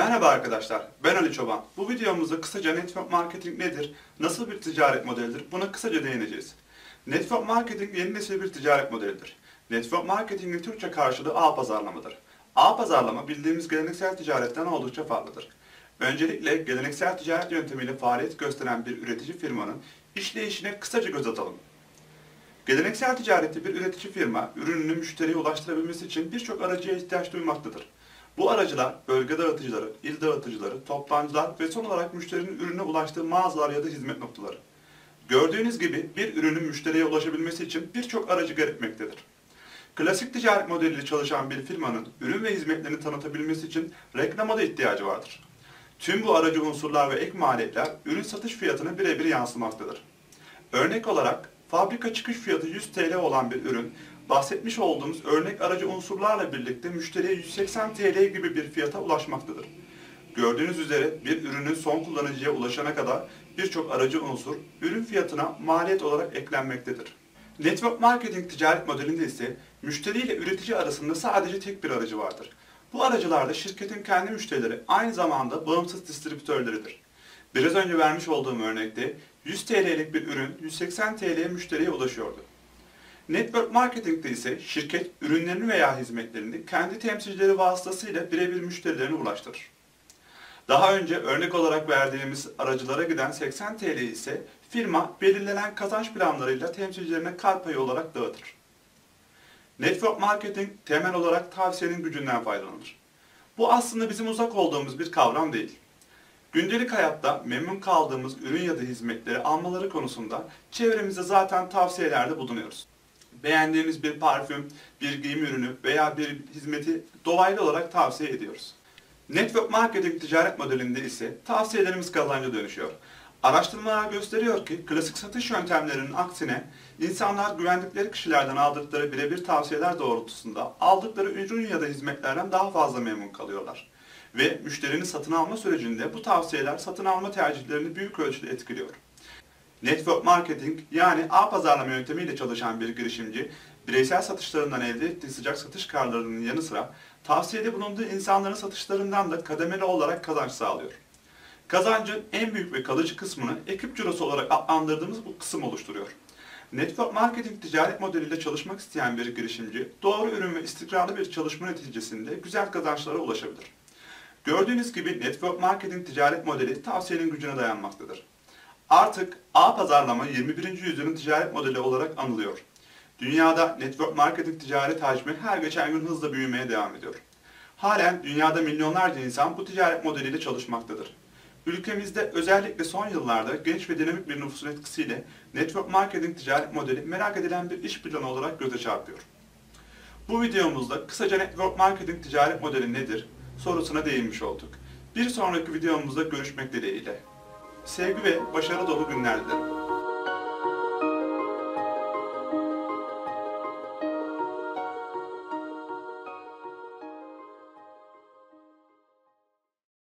Merhaba arkadaşlar, ben Ali Çoban. Bu videomuzda kısaca network marketing nedir, nasıl bir ticaret modelidir buna kısaca değineceğiz. Network marketing yeni nesil bir ticaret modelidir. Network marketingin Türkçe karşılığı ağ pazarlamadır. Ağ pazarlama bildiğimiz geleneksel ticaretten oldukça farklıdır. Öncelikle geleneksel ticaret yöntemiyle faaliyet gösteren bir üretici firmanın işleyişine kısaca göz atalım. Geleneksel ticarette bir üretici firma ürününü müşteriye ulaştırabilmesi için birçok aracıya ihtiyaç duymaktadır. Bu aracılar bölge dağıtıcıları, il dağıtıcıları, toptancılar ve son olarak müşterinin ürüne ulaştığı mağazalar ya da hizmet noktaları. Gördüğünüz gibi bir ürünün müşteriye ulaşabilmesi için birçok aracı gerekmektedir. Klasik ticaret modeliyle çalışan bir firmanın ürün ve hizmetlerini tanıtabilmesi için reklama da ihtiyacı vardır. Tüm bu aracı unsurlar ve ek maliyetler ürün satış fiyatına birebir yansımaktadır. Örnek olarak fabrika çıkış fiyatı 100 TL olan bir ürün, bahsetmiş olduğumuz örnek aracı unsurlarla birlikte müşteriye 180 TL gibi bir fiyata ulaşmaktadır. Gördüğünüz üzere bir ürünün son kullanıcıya ulaşana kadar birçok aracı unsur ürün fiyatına maliyet olarak eklenmektedir. Network marketing ticaret modelinde ise müşteri ile üretici arasında sadece tek bir aracı vardır. Bu aracılar da şirketin kendi müşterileri aynı zamanda bağımsız distribütörleridir. Biraz önce vermiş olduğum örnekte 100 TL'lik bir ürün 180 TL'ye müşteriye ulaşıyordu. Network marketing'de ise şirket ürünlerini veya hizmetlerini kendi temsilcileri vasıtasıyla birebir müşterilerine ulaştırır. Daha önce örnek olarak verdiğimiz aracılara giden 80 TL ise firma belirlenen kazanç planlarıyla temsilcilerine kar payı olarak dağıtır. Network marketing temel olarak tavsiyenin gücünden faydalanır. Bu aslında bizim uzak olduğumuz bir kavram değil. Gündelik hayatta memnun kaldığımız ürün ya da hizmetleri almaları konusunda çevremizde zaten tavsiyelerde bulunuyoruz. Beğendiğimiz bir parfüm, bir giyim ürünü veya bir hizmeti dolaylı olarak tavsiye ediyoruz. Network marketing ticaret modelinde ise tavsiyelerimiz kazanca dönüşüyor. Araştırmalar gösteriyor ki klasik satış yöntemlerinin aksine insanlar güvendikleri kişilerden aldıkları birebir tavsiyeler doğrultusunda aldıkları ürün ya da hizmetlerden daha fazla memnun kalıyorlar. Ve müşterinin satın alma sürecinde bu tavsiyeler satın alma tercihlerini büyük ölçüde etkiliyor. Network marketing yani ağ pazarlama yöntemiyle çalışan bir girişimci, bireysel satışlarından elde ettiği sıcak satış karlarının yanı sıra tavsiyede bulunduğu insanların satışlarından da kademeli olarak kazanç sağlıyor. Kazancın en büyük ve kalıcı kısmını ekip cirosu olarak adlandırdığımız bu kısım oluşturuyor. Network marketing ticaret modeliyle çalışmak isteyen bir girişimci, doğru ürün ve istikrarlı bir çalışma neticesinde güzel kazançlara ulaşabilir. Gördüğünüz gibi network marketing ticaret modeli tavsiyenin gücüne dayanmaktadır. Artık ağ pazarlama 21. yüzyılın ticaret modeli olarak anılıyor. Dünyada network marketing ticaret hacmi her geçen gün hızla büyümeye devam ediyor. Halen dünyada milyonlarca insan bu ticaret modeliyle çalışmaktadır. Ülkemizde özellikle son yıllarda genç ve dinamik bir nüfusun etkisiyle network marketing ticaret modeli merak edilen bir iş planı olarak göze çarpıyor. Bu videomuzda kısaca network marketing ticaret modeli nedir sorusuna değinmiş olduk. Bir sonraki videomuzda görüşmek dileğiyle. Sevgi ve başarı dolu günler dilerim.